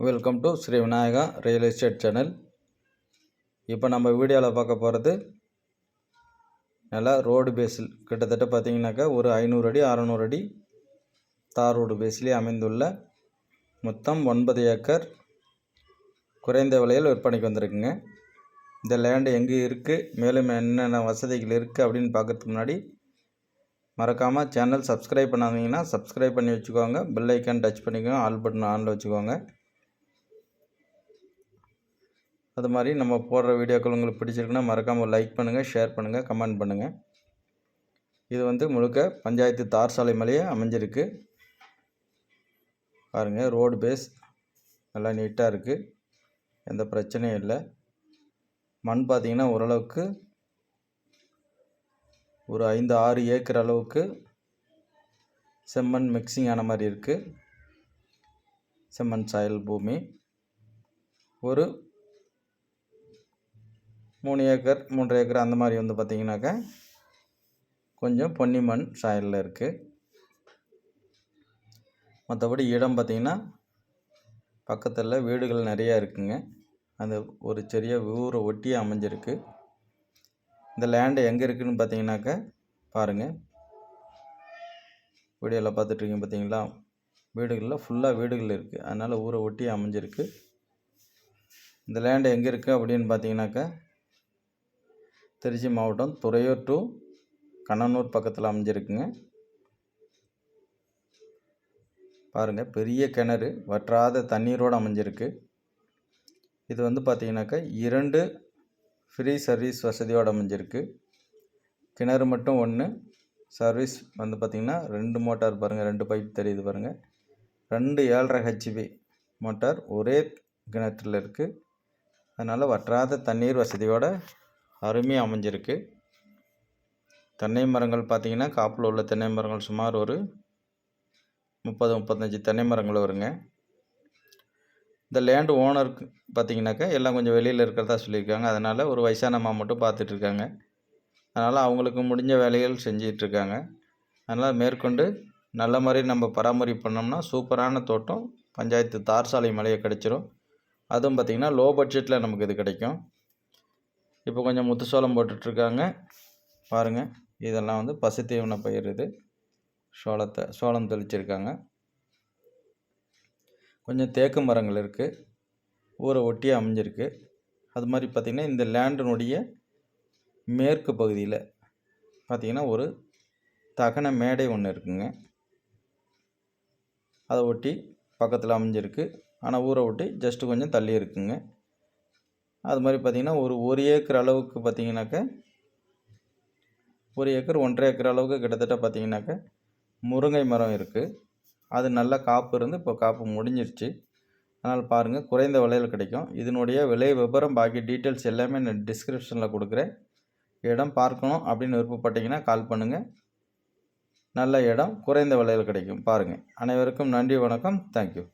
Welcome to Shri Vinayaka real estate channel இப்போ நம்ம வீடியோவில் பார்க்க போகிறது நல்லா ரோடு பேஸில் கிட்டத்தட்ட பார்த்தீங்கன்னாக்கா ஒரு ஐநூறு அடி அறநூறு அடி தார் ரோடு பேஸ்லேயே அமைந்துள்ள மொத்தம் ஒன்பது ஏக்கர் குறைந்த விலையில் விற்பனைக்கு வந்திருக்குங்க. இந்த லேண்டு எங்கே இருக்குது மேலும் என்னென்ன வசதிகள் இருக்குது அப்படின்னு பார்க்கறதுக்கு முன்னாடி மறக்காமல் சேனல் சப்ஸ்கிரைப் பண்ணாதீங்கன்னா சப்ஸ்கிரைப் பண்ணி வச்சுக்கோங்க. பெல்லைக்கான் டச் பண்ணிக்கோங்க ஆல் பட்டன் ஆனில் வச்சுக்கோங்க. அது மாதிரி நம்ம போடுற வீடியோக்கள் உங்களுக்கு பிடிச்சிருக்குன்னா மறக்காமல் லைக் பண்ணுங்கள் ஷேர் பண்ணுங்கள் கமெண்ட் பண்ணுங்கள் இது வந்து முழுக்க பஞ்சாயத்து தார் சாலை மேலேயே அமைஞ்சிருக்கு. பாருங்கள் ரோடு பேஸ் நல்லா நீட்டாக இருக்குது எந்த பிரச்சனையும் இல்லை. மண் பார்த்திங்கன்னா ஓரளவுக்கு ஒரு ஐந்து ஆறு ஏக்கர் அளவுக்கு செம்மண் மிக்சிங் ஆன மாதிரி இருக்குது செம்மண் சாயல் பூமி. ஒரு மூணு ஏக்கர் மூன்று ஏக்கர் அந்த மாதிரி வந்து பார்த்திங்கனாக்கா கொஞ்சம் பொன்னிமண் சாயலில் இருக்குது மற்றபடி இடம் பார்த்திங்கன்னா பக்கத்தில் வீடுகள் நிறையா இருக்குங்க. அந்த ஒரு சிறிய ஊரை ஒட்டி அமைஞ்சிருக்கு. இந்த லேண்டு எங்கே இருக்குதுன்னு பார்த்தீங்கன்னாக்கா பாருங்கள் வீடியோவில் பார்த்துட்ருக்கீங்க பார்த்தீங்களா? வீடுகளில் ஃபுல்லாக வீடுகள் இருக்குது அதனால் ஊரை ஒட்டி அமைஞ்சிருக்கு. இந்த லேண்டு எங்கே இருக்குது அப்படின்னு பார்த்தீங்கன்னாக்கா திருச்சி மாவட்டம் துறையூர் டு கண்ணனூர் பக்கத்தில் அமைஞ்சிருக்குங்க. பாருங்கள் பெரிய கிணறு வற்றாத தண்ணீரோடு அமைஞ்சிருக்கு. இது வந்து பார்த்திங்கனாக்கா இரண்டு ஃப்ரீ சர்வீஸ் வசதியோடு அமைஞ்சிருக்கு. கிணறு மட்டும் ஒன்று சர்வீஸ் வந்து பார்த்திங்கன்னா ரெண்டு மோட்டார் பாருங்கள் ரெண்டு பைப் தெரியுது பாருங்கள் ரெண்டு ஏழரை ஹெச்பி மோட்டார் ஒரே கிணற்றில் இருக்குது அதனால் வற்றாத தண்ணீர் வசதியோடு அருமையாக அமைஞ்சிருக்கு. தென்னை மரங்கள் பார்த்திங்கன்னா காப்பில் உள்ள தென்னை மரங்கள் சுமார் ஒரு முப்பது முப்பத்தஞ்சு தென்னை மரங்கள் வருங்க. இந்த லேண்டு ஓனருக்கு பார்த்திங்கனாக்கா எல்லாம் கொஞ்சம் வெளியில் இருக்கிறதா சொல்லியிருக்காங்க. அதனால் ஒரு வயசான அம்மா மட்டும் பார்த்துட்ருக்காங்க அதனால் அவங்களுக்கு முடிஞ்ச வேலைகள் செஞ்சிகிட்ருக்காங்க அதனால் மேற்கொண்டு நல்ல மாதிரி நம்ம பராமரிப்பு பண்ணோம்னா சூப்பரான தோட்டம். பஞ்சாயத்து தார் சாலை மலையை கிடச்சிரும். அதுவும் பார்த்திங்கன்னா லோ பட்ஜெட்டில் நமக்கு இது கிடைக்கும். இப்போ கொஞ்சம் முத்து சோளம் போட்டுட்ருக்காங்க. பாருங்கள் இதெல்லாம் வந்து பசுத்தீவன பயிர் இது. சோளத்தை சோளம் தெளிச்சிருக்காங்க. கொஞ்சம் தேக்கு மரங்கள் இருக்குது ஊரை ஒட்டி அமைஞ்சிருக்கு. அது மாதிரி பார்த்திங்கன்னா இந்த லேண்டினுடைய மேற்கு பகுதியில் பார்த்திங்கன்னா ஒரு தகன மேடை ஒன்று இருக்குங்க. அதை ஒட்டி பக்கத்தில் அமைஞ்சிருக்கு. ஆனால் ஊரை ஒட்டி ஜஸ்ட்டு கொஞ்சம் தள்ளி இருக்குங்க. அது மாதிரி பார்த்திங்கன்னா ஒரு ஒரு ஏக்கர் அளவுக்கு பார்த்திங்கனாக்க ஒரு ஏக்கர் ஒன்றரை ஏக்கர் அளவுக்கு கிட்டத்தட்ட பார்த்திங்கனாக்க முருங்கை மரம் இருக்குது அது நல்லா காப்பு இருந்து இப்போ காப்பு முடிஞ்சிருச்சு. அதனால் பாருங்கள் குறைந்த விலையில் கிடைக்கும். இதனுடைய விலை விவரம் பாக்கி டீட்டெயில்ஸ் எல்லாமே நான் டிஸ்கிரிப்ஷனில் கொடுக்குறேன். இடம் பார்க்கணும் அப்படின்னு விருப்பப்பட்டீங்கன்னா கால் பண்ணுங்கள் நல்ல இடம் குறைந்த விலையில் கிடைக்கும். பாருங்கள் அனைவருக்கும் நன்றி வணக்கம். தேங்க்யூ.